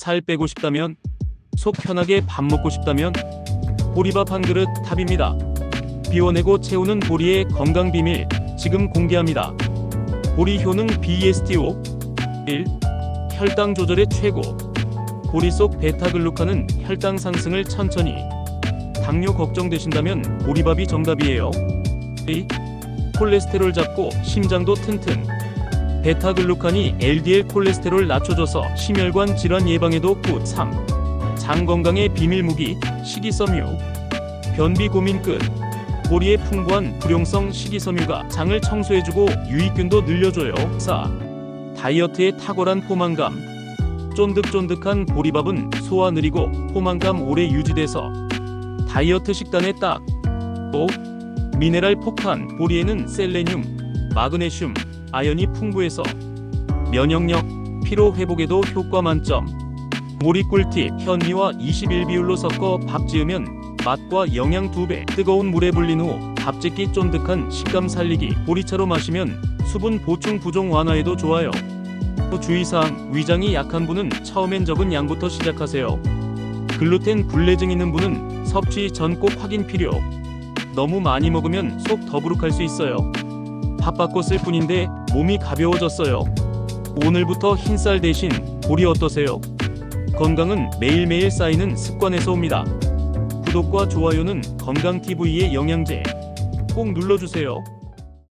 살 빼고 싶다면 속 편하게 밥 먹고 싶다면 보리밥 한 그릇 탑입니다. 비워내고 채우는 보리의 건강 비밀 지금 공개합니다. 보리 효능 BSTO 1. 혈당 조절에 최고 보리 속 베타글루칸은 혈당 상승을 천천히 당뇨 걱정되신다면 보리밥이 정답이에요. 2. 콜레스테롤 잡고 심장도 튼튼 베타글루칸이 LDL 콜레스테롤 낮춰줘서 심혈관 질환 예방에도 굿 3. 장 건강의 비밀 무기 식이섬유. 변비 고민 끝. 보리의 풍부한 불용성 식이섬유가 장을 청소해주고 유익균도 늘려줘요. 4. 다이어트에 탁월한 포만감. 쫀득쫀득한 보리밥은 소화 느리고 포만감 오래 유지돼서 다이어트 식단에 딱. 5. 미네랄 폭탄. 보리에는 셀레늄, 마그네슘, 아연이 풍부해서 면역력, 피로 회복에도 효과 만점. 보리 꿀팁 현미와 21비율로 섞어 밥 지으면 맛과 영양 2배. 뜨거운 물에 불린 후 밥짓기 쫀득한 식감 살리기. 보리차로 마시면 수분 보충 부종 완화에도 좋아요. 또 주의사항 위장이 약한 분은 처음엔 적은 양부터 시작하세요. 글루텐 불내증 있는 분은 섭취 전 꼭 확인 필요. 너무 많이 먹으면 속 더부룩할 수 있어요. 쓸 뿐인데 몸이 가벼워졌어요. 오늘부터 흰쌀 대신 보리 어떠세요? 건강은 매일매일 쌓이는 습관에서 옵니다. 구독과 좋아요는 건강TV의 영양제. 꼭 눌러주세요.